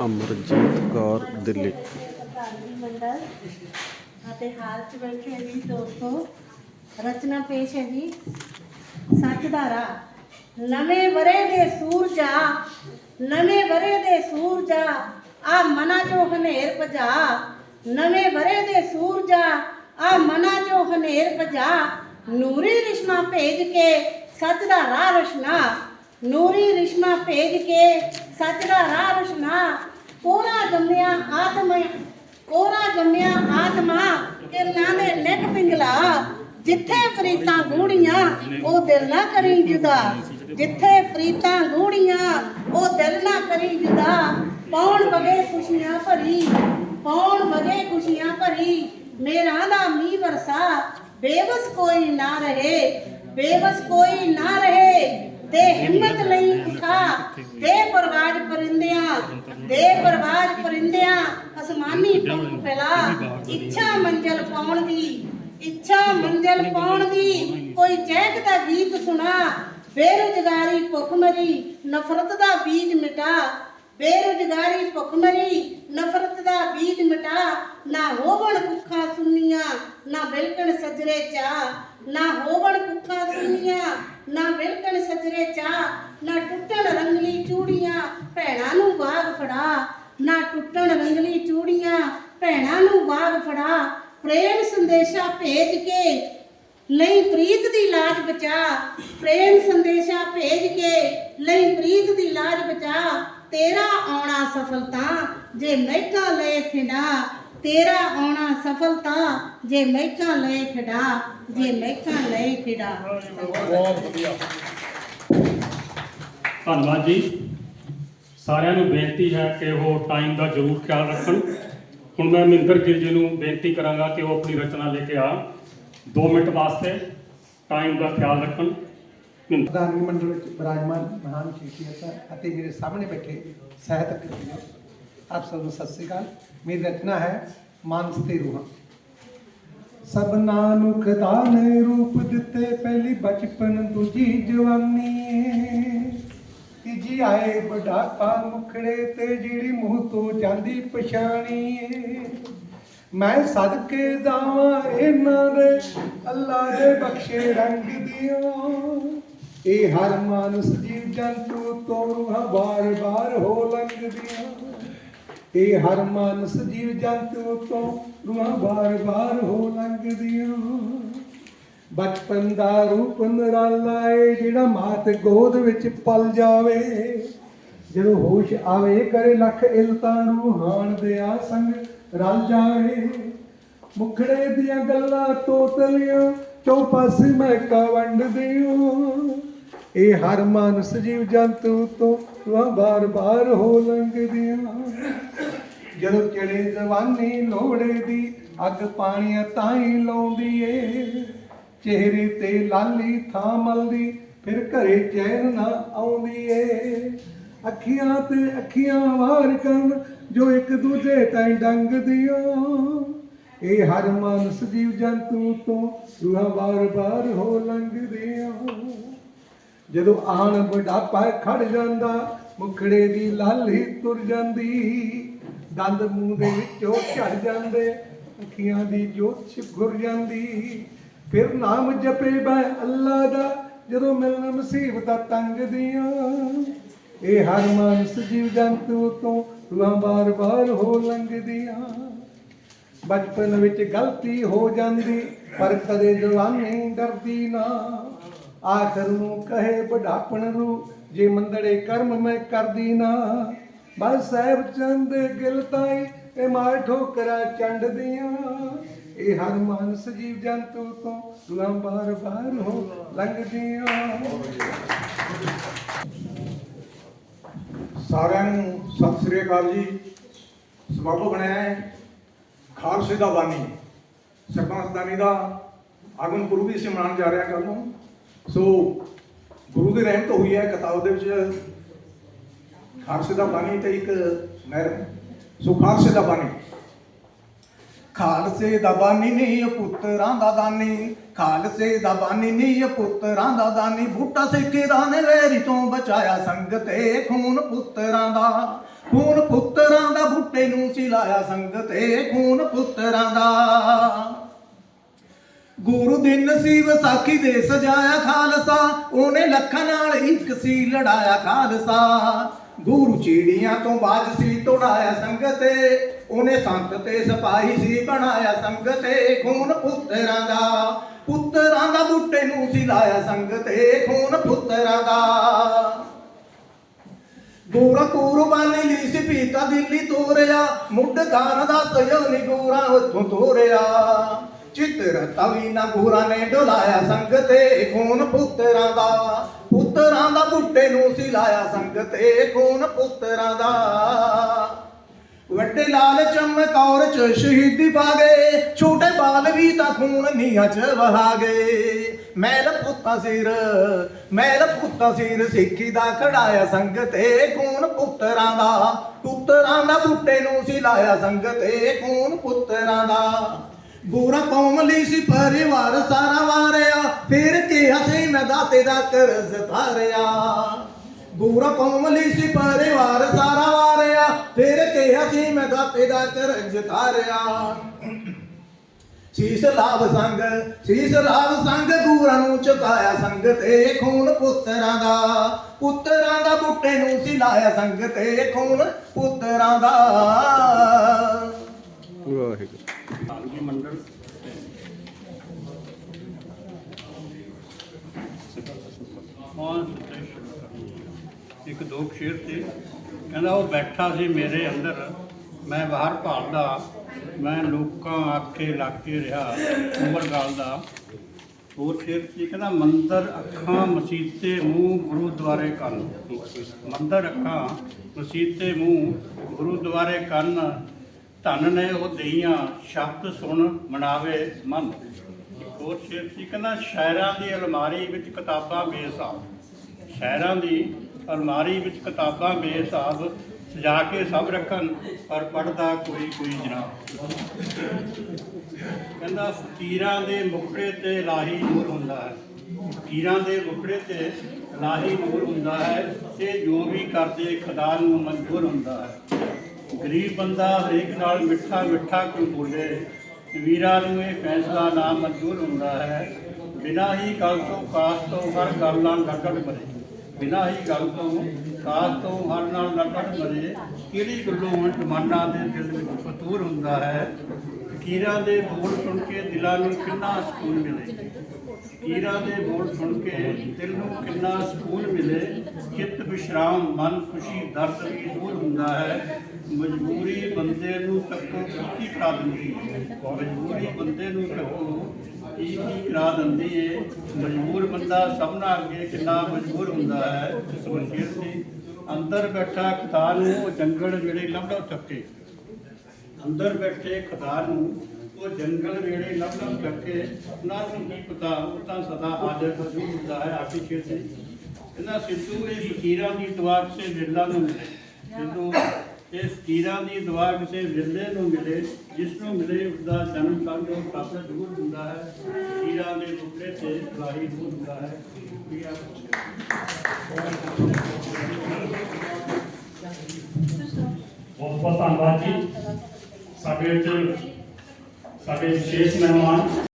ਅਮਰਜੀਤ ਕੌਰ ਦਿੱਲੀ। ਧਾਰਮਿਕ ਮੰਡਲ ਅਤੇ ਹਾਲ ਚ ਬੈਠੇ ਜੀ ਦੋਸਤੋ। ਰਚਨਾ ਪੇਸ਼ ਹੈ ਜੀ। ਸੱਚ ਨਵੇਂ ਵਰੇ ਦੇ ਸੂਰਜਾ ਨਵੇਂ ਵਰੇ ਦੇ ਸੂਰਜਾ ਆ। ਮਨਾ ਚੋ ਹਨੇਰ ਭਜਾ। ਨਵੇਂ ਵਰੇ ਦੇ ਸੂਰਜਾ ਆ। ਮਨਾ ਚੋ ਹਨੇਰ ਭਜਾ। ਨੂਰੀ ਰਿਸ਼ਮਾ ਭੇਜ ਕੇ ਸੱਚ ਦਾ ਰਾਹ ਰਸ਼ਨਾ ਨੂਰੀ ਰਿਸ਼ਮਾ ਭੇਜ ਕੇ ਸੱਚ ਦਾ ਰਾਹ ਰਸ਼ਨਾ। ਕੋਰਾ ਜੰਮਿਆ ਆਤਮਾ ਕੋਰਾ ਜੰਮਿਆ ਆਤਮਾ ਕਿਰਨਾਂ ਦੇ ਨਿਕ ਪਿੰਗਲਾ। ਜਿੱਥੇ ਪ੍ਰੀਤਾਂ ਗੂੜੀਆਂ, ਉਹ ਦਿਲ ਨਾ ਕਰੀ ਜੁਦਾ। ਜਿੱਥੇ ਪ੍ਰੀਤਾਂ ਗੂੜੀਆਂ, ਉਹ ਦਿਲ ਨਾ ਕਰੀ ਜੁਦਾ। ਪੌਣ ਵਗੇ ਖੁਸ਼ੀਆਂ ਭਰੀ, ਪੌਣ ਬਗੇ ਖੁਸ਼ੀਆਂ ਭਰੀ। ਮੇਰਾ ਦਾ ਮੀਂਹ ਵਰਸਾ, ਬੇਵਸ ਕੋਈ ਨਾ ਰਹੇ, ਬੇਵਸ ਕੋਈ ਨਾ ਰਹੇ। ਤੇ ਹਿੰਮਤ ਲਈ ਉਠਾ। ਦੇ ਪਰਵਾਜ ਪਰਿੰਦਿਆਂ ਦੇ ਪਰਵਾਜ ਪਰਿੰਦਿਆਂ, ਅਸਮਾਨੀ ਪੰਖ ਫੈਲਾ। ਇੱਛਾ ਮੰਜ਼ਲ ਪਾਉਣ ਦੀ, ਇੱਛਾ ਮੰਜ਼ਲ ਪਾਉਣ ਦੀ। ਕੋਈ ਚਹਿਕਦਾ ਗੀਤ ਸੁਣਾ, ਬੇਰੁਜ਼ਗਾਰੀ ਭੁੱਖਮਰੀ ਨਫ਼ਰਤ ਦਾ ਬੀਜ ਮਿਟਾ। ਬੇਰੁਜ਼ਗਾਰੀ ਭੁੱਖਮਰੀ ਨਫ਼ਰਤ ਦਾ ਬੀਜ ਮਿਟਾ। ਨਾ ਹੋਵਣ ਭੁੱਖਾਂ ਸੁਨੀਆਂ, ਨਾ ਬਿਲਕਣ ਸਜਰੇ ਚਾ ਨਾ ਹੋਵਣ ਭੁੱਖਾਂ ਸੁਨੀਆਂ, ਨਾ ਬਿਲਕਣ ਸਜਰੇ ਚਾ ਨਾ ਟੁੱਟਣ ਰੰਗਲੀ ਚੂੜੀਆਂ, ਭੈਣਾਂ ਨੂੰ ਬਾਗ ਫੜਾ। ਨਾ ਟੁੱਟਣ ਰੰਗਲੀ ਚੂੜੀਆਂ, ਭੈਣਾਂ ਨੂੰ ਬਾਗ ਫੜਾ। ਪ੍ਰੇਮ ਸੰਦੇਸ਼ਾ ਭੇਜ ਕੇ ਲਈ ਪ੍ਰੀਤ ਦੀ ਲਾਜ ਬਚਾ। ਪ੍ਰੇਮ ਸੰਦੇਸ਼ਾ ਭੇਜ ਕੇ ਲਈ ਪ੍ਰੀਤ ਦੀ ਲਾਜ ਬਚਾ। ਤੇਰਾ ਆਉਣਾ ਸਫਲਤਾ ਜੇ ਮਹਿਕਾ ਲੈ ਖਿਡਾ। ਤੇਰਾ ਆਉਣਾ ਸਫਲਤਾ ਜੇ ਮਹਿਕਾ ਲੈ ਖਿਡਾ। ਜੇ ਮਹਿਕਾ ਲੈ ਖਿਡਾ। ਧੰਨਵਾਦ ਜੀ। ਸਾਰਿਆਂ ਨੂੰ ਬੇਨਤੀ ਹੈ ਕਿ ਉਹ ਟਾਈਮ ਦਾ ਜ਼ਰੂਰ ਖਿਆਲ ਰੱਖਣ। ਹੁਣ ਮੈਂ ਮਹਿੰਦਰ ਗਿੱਲ ਜੀ ਨੂੰ ਬੇਨਤੀ ਕਰਾਂਗਾ ਕਿ ਉਹ ਆਪਣੀ ਰਚਨਾ ਲੈ ਕੇ ਆ। 2 ਮਿੰਟ ਵਾਸਤੇ ਟਾਈਮ ਦਾ ਖਿਆਲ ਰੱਖਣ। ਮਹਿੰਦਰ। ਮੰਡਲ ਵਿੱਚ ਵਿਰਾਜਮਾਨ ਮਹਾਨ ਸ਼ਖਸੀਅਤਾਂ ਅਤੇ ਮੇਰੇ ਸਾਹਮਣੇ ਬੈਠੇ ਸਾਹਿਤਕ ਵੀਰੋ ਆਪ ਸਭ ਨੂੰ ਸਤਿ ਸ੍ਰੀ ਅਕਾਲ। ਮੇਰੀ ਰਚਨਾ ਹੈ ਮਾਨਸ ਤੇ ਰੂਹਾਂ। ਸਭਨਾ ਨੂੰ ਖੁਦਾ ਨੇ ਰੂਪ ਦਿੱਤੇ ਪਹਿਲੀ ਬਚਪਨ ਦੂਜੀ ਜਵਾਨੀ। ਤੀਜੀ ਆਏ ਬੁਢਾਪਾ ਮੁਖੜੇ ਤੇ ਜਿਹੜੀ ਮੂੰਹ ਤੋਂ ਜਾਂਦੀ ਪਛਾਣੀ। ਮੈਂ ਸਦਕੇ ਜਾਵਾਂ ਇਹਨਾਂ ਦੇ ਅੱਲਾ ਦੇ ਬਖਸ਼ੇ ਰੰਗ ਦੀਆਂ। ਇਹ ਹਰ ਮਾਨਸ ਜੀਵ ਜੰਤੂ ਤੋਂ ਰੂਹਾਂ ਬਾਰ-ਬਾਰ ਹੋ ਲੰਘਦੀਆਂ। ਇਹ ਹਰ ਮਾਨਸ ਜੀਵ ਜੰਤੂ ਤੋਂ ਰੂਹਾਂ ਬਾਰ-ਬਾਰ ਹੋ ਲੰਘਦੀਆਂ। ਬਚਪਨ ਦਾ ਰੂਪ ਨਿਰਾਲਾ ਏ, ਜਿਹੜਾ ਮਾਤ ਗੋਦ ਵਿੱਚ ਪਲ ਜਾਵੇ। ਜਦੋਂ ਹੋਸ਼ ਆਵੇ, ਕਰੇ ਲੱਖ ਇਲਤਾਂ ਰੂਹਾਨ ਦੇ ਆ ਸੰਗ ਰਲ ਜਾਵੇ। ਮੁਖੜੇ ਦੀਆਂ ਗੱਲਾਂ ਤੋਤਲੀਆਂ ਚੌਪਾਸੇ ਮਹਿਕਾ ਵੰਡਦੀਆਂ ਇਹ ਹਰ ਮਾਨਸ ਜੀਵ ਜੰਤੂ ਤੋਂ ਰੂਹਾਂ ਬਾਰ-ਬਾਰ ਹੋ ਲੰਘਦੀਆਂ। ਜਦੋਂ ਚੜੇ ਜਵਾਨੀ ਲੋੜੇ ਦੀ ਅੱਗ ਪਾਣੀਆਂ ਤਾਂ ਹੀ ਲਾਉਂਦੀ ਏ ਚਿਹਰੇ ਤੇ ਲਾਲੀ ਥਾਂ ਮਲਦੀ, ਫਿਰ ਘਰੇ ਚੈਨ ਨਾ ਆਉਂਦੀ ਏ। ਅੱਖੀਆਂ ਤੇ ਅੱਖੀਆਂ ਵਾਰ ਕਰਨ, ਜੋ ਇੱਕ ਦੂਜੇ ਤਾਈਂ ਡੰਗਦੀਆਂ। ਇਹ ਹਰ ਮਾਨਸ ਜੀਵ ਜੰਤੂ ਤੋਂ ਰੂਹਾਂ ਬਾਰ-ਬਾਰ ਹੋ ਲੰਘਦੀਆਂ। ਜਦੋਂ ਆਣ ਬੁਢਾਪਾ ਖੜ ਜਾਂਦਾ, ਮੁਖੜੇ ਦੀ ਲਾਲੀ ਤੁਰ ਜਾਂਦੀ। ਦੰਦ ਮੂੰਹ ਦੇ ਵਿੱਚੋਂ ਝੜ ਜਾਂਦੇ, ਅੱਖੀਆਂ ਦੀ ਜੋਤ ਛਿਪੁਰ ਜਾਂਦੀ। ਫਿਰ ਨਾਮ ਜਪੇ ਬੈ ਅੱਲਾ ਦਾ, ਜਦੋਂ ਮਿਲਣ ਮੁਸੀਬਤਾਂ ਤੰਗ ਦੀਆਂ। ਇਹ ਹਰ ਮਾਨਸ ਜੀਵ ਜੰਤੂ ਤੋਂ ਰੂਹਾਂ ਬਾਰ-ਬਾਰ ਹੋ ਲੰਘਦੀਆਂ। ਬਚਪਨ ਵਿੱਚ ਗਲਤੀ ਹੋ ਜਾਂਦੀ, ਪਰ ਕਦੇ ਜਵਾਨੀ ਡਰਦੀ ਨਾ। ਆਖਰ ਨੂੰ ਕਹੇ ਬੁਢਾਪਣ ਰੂ ਜੇ ਮੰਦੜੇ ਕਰਮ ਮੈਂ ਕਰਦੀ ਨਾ। ਬਸ ਸਾਹਿਬ ਚੰਦ ਗਿਲ ਤਾਈ, ਇਹ ਮਾਰ ਠੋਕਰਾਂ ਚੰਡਦੀਆਂ। ਇਹ ਹਰ ਮਾਨਸ ਜੀਵ ਜੰਤੂ ਤੋਂ ਦੁਆ ਬਾਰ ਬਾਰ ਹੋ ਲੰਘਦੀਆਂ ਸਾਰਿਆਂ ਨੂੰ ਸਤਿ ਸ੍ਰੀ ਅਕਾਲ ਜੀ। ਸਮਾਗਮ ਬਣਿਆ ਹੈ ਖਾਲਸੇ ਦਾ ਬਾਨੀ ਸਰਬੰਸਦਾਨੀ ਦਾ ਆਗਮਨ ਗੁਰੂ ਵੀ ਅਸੀਂ ਮਨਾਉਣ ਜਾ ਰਹੇ ਹਾਂ ਕੱਲ ਨੂੰ। ਸੋ ਗੁਰੂ ਦੀ ਰਹਿਮਤ ਹੋਈ ਹੈ ਕਿਤਾਬ ਦੇ ਵਿੱਚ। ਖਾਲਸੇ ਦਾ ਬਾਨੀ ਤੇ ਇੱਕ ਮਹਿਰ ਸੋ ਖਾਲਸੇ ਦਾ ਬਾਨੀ ਖਾਲਸੇ ਦਾ ਬਾਨੀ ਨੀ ਪੁੱਤਰਾਂ ਦਾ ਦਾਨੀ। ਖਾਲਸੇ ਦਾ ਬਾਨੀ ਨੀ ਪੁੱਤਰਾਂ ਦਾ ਦਾਨੀ। ਬੂਟਾ ਸਿੱਖੇ ਦਾ ਨੇ ਵੈਰੀ ਤੋਂ ਬਚਾਇਆ ਸੰਗ ਖੂਨ ਪੁੱਤਰਾਂ ਦਾ। ਖੂਨ ਪੁੱਤਰਾਂ ਬੁੱਟੇ ਨੂੰ ਸੀ ਲਾਇਆ ਸੰਗ ਤੇ ਖੂਨ ਪੁੱਤਰਾਂ ਦਾ। ਗੁਰੂ ਦਿਨ ਸੀ ਵਿਸਾਖੀ ਦੇ ਸਜਾਇਆ ਖਾਲਸਾ। ਉਹਨੇ ਲੱਖਾਂ ਨਾਲ ਇੱਕ ਸੀ ਲੜਾਇਆ ਖਾਲਸਾ। ਗੁਰੂ ਚੀੜੀਆਂ ਤੋਂ ਬਾਜ ਸੀ ਤੋੜਾਇਆ ਸੰਗ ਉਹਨੇ ਸੰਤ ਤੇ ਸਿਪਾਹੀ ਸੀ ਬਣਾਇਆ ਸੰਗ ਤੇ ਖੂਨ ਪੁੱਤਰਾਂ ਦਾ ਪੁੱਤਰਾਂ ਦਾ ਬੁੱਟੇ ਨੂੰ ਸੀ ਲਾਇਆ ਸੰਗ ਤੇ ਖੂਨ ਪੁੱਤਰਾਂ ਦਾ। ਗੋਰਾ ਕੁਰਬਾਨੀ ਲਈ ਸੀ ਪੀਤਾ ਦਿੱਲੀ ਤੋਰਿਆ, ਮੁੱਢ ਦਾਨ ਦਾ ਸਯੋ ਨੀ ਗੋਰਾ ਉੱਥੋਂ ਤੋਰਿਆ। ਚਿੱਤਰ ਤਵੀ ਨਾ ਗੋਰਾ ਨੇ ਡੁਲਾਇਆ ਸੰਗ ਤੇ ਖੂਨ ਪੁੱਤਰਾਂ ਦਾ। ਪੁੱਤਰਾਂ ਦਾ ਬੁੱਟੇ ਨੂੰ ਸੀ ਲਾਇਆ ਸੰਗਤ ਤੇ ਖੂਨ ਪੁੱਤਰਾਂ ਦਾ। ਵੱਡੇ ਲਾਲ ਚਮਕੌਰ ਚ ਸ਼ਹੀਦੀ ਪਾਗੇ ਛੋਟੇ ਬਾਲ ਵੀ ਤਾਂ ਖੂਨ ਨੀਹਾਂ ਚ ਵਹਾਗੇ ਮੈਲ ਪੁੱਤਾਂ ਸਿਰ, ਮੈਲ ਪੁੱਤਾਂ ਸਿਰ ਸਿੱਖੀ ਦਾ ਖੜਾਇਆ ਸੰਗਤ ਤੇ ਖੂਨ ਪੁੱਤਰਾਂ ਦਾ। ਪੁੱਤਰਾਂ ਦਾ ਬੁੱਟੇ ਨੂੰ ਸੀ ਲਾਇਆ ਸੰਗਤ ਤੇ ਖੂਨ ਪੁੱਤਰਾਂ ਦਾ। ਬੂਰਾ ਕੌਮ ਲਈ ਸੀ ਪਰਿਵਾਰ ਸਾਰਾ ਵਾਰਿਆ, ਫਿਰ ਕਿਹਾ ਸੀ ਮੈਂ ਦਾਤੇ ਦਾ ਕਰਜ਼ ਤਾਰਿਆ ਬੂਰਾ ਕੌਮ ਲਈ ਸੀ ਪਰਿਵਾਰ ਸਾਰਾ ਵਾਰਿਆ, ਫਿਰ ਕਿਹਾ ਸੀ ਮੈਂ ਦਾਤੇ ਦਾ ਕਰਜ਼ ਤਾਰਿਆ ਸੀਸ ਲਾਭ ਸੰਗ, ਸੀਸ ਲਾਭ ਸੰਗ ਗੂਰਾਂ ਨੂੰ ਚੁਕਾਇਆ ਸੰਗ ਤੇ ਖੂਨ ਪੁੱਤਰਾਂ ਦਾ। ਪੁੱਤਰਾਂ ਦਾ ਬੁੱਟੇ ਨੂੰ ਸੀ ਲਾਇਆ ਸੰਗ ਤੇ ਖੂਨ ਪੁੱਤਰਾਂ ਦਾ। ਵਾਹਿਗੁਰੂ। ਧਾਰਮਿਕ ਮੰਡਲ। ਇੱਕ ਦੋ ਸ਼ੇਰ ਤੇ ਕਹਿੰਦਾ ਉਹ ਬੈਠਾ ਸੀ ਮੇਰੇ ਅੰਦਰ। ਮੈਂ ਬਾਹਰ ਭਾਲਦਾ। ਮੈਂ ਲੋਕਾਂ ਆਖੇ ਲਾਕੇ ਰਿਹਾ, ਉਮਰ ਗਾਲ ਦਾ ਹੋਰ ਸ਼ੇਰ ਸੀ ਕਹਿੰਦਾ, ਮੰਦਰ ਅੱਖਾਂ ਮਸੀਤੇ ਮੂੰਹ ਗੁਰਦੁਆਰੇ ਕੰਨ। ਮੰਦਰ ਅੱਖਾਂ ਮਸੀਤੇ ਮੂੰਹ ਗੁਰਦੁਆਰੇ ਕੰਨ। ਧਨ ਨੇ ਉਹ ਦਈਆਂ ਸ਼ਬਦ ਸੁਣ ਮਨਾਵੇ ਮਨ। ਇੱਕ ਹੋਰ ਸ਼ੇਰ ਸੀ ਕਹਿੰਦਾ, ਸ਼ਾਇਰਾਂ ਦੀ ਅਲਮਾਰੀ ਵਿੱਚ ਕਿਤਾਬਾਂ ਬੇਸਾਬ ਸ਼ਾਇਰਾਂ ਦੀ ਅਲਮਾਰੀ ਵਿੱਚ ਕਿਤਾਬਾਂ ਬੇਸਾਬ ਸਜਾ ਕੇ ਸਭ ਰੱਖਣ, ਪਰ ਪੜਦਾ ਕੋਈ ਕੋਈ ਜਨਾਬ। ਕਹਿੰਦਾ, ਫਕੀਰਾਂ ਦੇ ਮੁਖੜੇ ਤੇ ਲਾਹੀ ਨੂਰ ਹੁੰਦਾ ਹੈ। ਫਕੀਰਾਂ ਦੇ ਮੁਖੜੇ ਤੇ ਲਾਹੀ ਨੂਰ ਹੁੰਦਾ ਹੈ, ਤੇ ਜੋ ਵੀ ਕਰਦੇ ਖੁਦਾ ਨੂੰ ਮਨਜ਼ੂਰ ਹੁੰਦਾ ਹੈ। ਗਰੀਬ ਬੰਦਾ ਹਰੇਕ ਨਾਲ ਮਿੱਠਾ ਮਿੱਠਾ ਕਿਉਂ ਬੋਲੇ? ਵੀਰਾਂ ਨੂੰ ਇਹ ਫੈਸਲਾ ਨਾ ਮਨਜ਼ੂਰ ਹੁੰਦਾ ਹੈ। ਬਿਨਾਂ ਹੀ ਗੱਲ ਤੋਂ ਕਾਸ ਤੋਂ ਹਰ ਗੱਲ ਨਾਲ ਲੜੜ ਮਰੇ ਬਿਨਾਂ ਹੀ ਗੱਲ ਤੋਂ ਕਾਸ ਤੋਂ ਹਰ ਨਾਲ ਲੜੜ ਮਰੇ ਕਿਹੜੀ ਗੱਲੋਂ ਜਮਾਨਾ ਦੇ ਦਿਲ ਵਿੱਚ ਫਤੂਰ ਹੁੰਦਾ ਹੈ? ਫਕੀਰਾਂ ਦੇ ਬੋਲ ਸੁਣ ਕੇ ਦਿਲਾਂ ਨੂੰ ਕਿੰਨਾ ਸਕੂਨ ਮਿਲੇ? ਫਕੀਰਾਂ ਦੇ ਬੋਲ ਸੁਣ ਕੇ ਦਿਲ ਨੂੰ ਕਿੰਨਾ ਸਕੂਨ ਮਿਲੇ? ਚਿੱਤ ਵਿਸ਼ਰਾਮ ਮਨ ਖੁਸ਼ੀ, ਦਰਦ ਵੀ ਦੂਰ ਹੁੰਦਾ ਹੈ। ਮਜਬੂਰੀ ਬੰਦੇ ਨੂੰ ਤੱਕੋ ਕੀ ਕਰਾ ਦਿੰਦੀ ਹੈ। ਮਜਬੂਰੀ ਬੰਦੇ ਨੂੰ ਤੱਕੋ ਕੀ ਕੀ ਕਰਾ ਦਿੰਦੀ ਹੈ। ਮਜਬੂਰ ਬੰਦਾ ਸਭਨਾ ਅੱਗੇ ਕਿੰਨਾ ਮਜਬੂਰ ਹੁੰਦਾ ਹੈ। ਸੁਰਜੀਤ ਸੀ ਅੰਦਰ ਬੈਠਾ ਖੁਦਾ ਨੂੰ ਉਹ ਜੰਗਲ ਜਿਹੜੇ ਲੱਭਦਾ ਚੱਕੇ। ਅੰਦਰ ਬੈਠੇ ਖੁਦਾ ਨੂੰ ਉਹ ਜੰਗਲ ਵੇੜੇ ਲੱਭ ਕਰਕੇ ਉਹਨਾਂ ਨੂੰ ਕੀ ਪਤਾ, ਉਹ ਤਾਂ ਸਦਾ ਹਾਜ਼ਰ ਹਜ਼ੂਰ ਹੁੰਦਾ ਹੈ ਆਖੀ ਸ਼ੇਰ ਇਹਨਾਂ ਸਿੱਧੂ ਇਹ ਫਕੀਰਾਂ ਦੀ ਦੁਆ ਕਿਸੇ ਵਿਰਲਾ ਨੂੰ ਮਿਲੇ ਸਿੱਧੂ ਇਹ ਫਕੀਰਾਂ ਦੀ ਦੁਆ ਕਿਸੇ ਵਿਰਲੇ ਨੂੰ ਮਿਲੇ, ਜਿਸ ਨੂੰ ਮਿਲੇ ਉਸ ਦਾ ਜਨਮ ਸਮਝੋ ਕਾਫਰ ਦੂਰ ਹੁੰਦਾ ਹੈ। ਫਕੀਰਾਂ ਦੇ ਮੁਕਰੇ ਤੇ ਇਲਾਹੀ ਦੂਰ ਹੁੰਦਾ ਹੈ। ਇਹ ਆ ਬਹੁਤ ਬਹੁਤ ਧੰਨਵਾਦ ਜੀ। ਸਾਡੇ ਵਿੱਚ ਸਾਡੇ ਵਿਸ਼ੇਸ਼ ਮਹਿਮਾਨ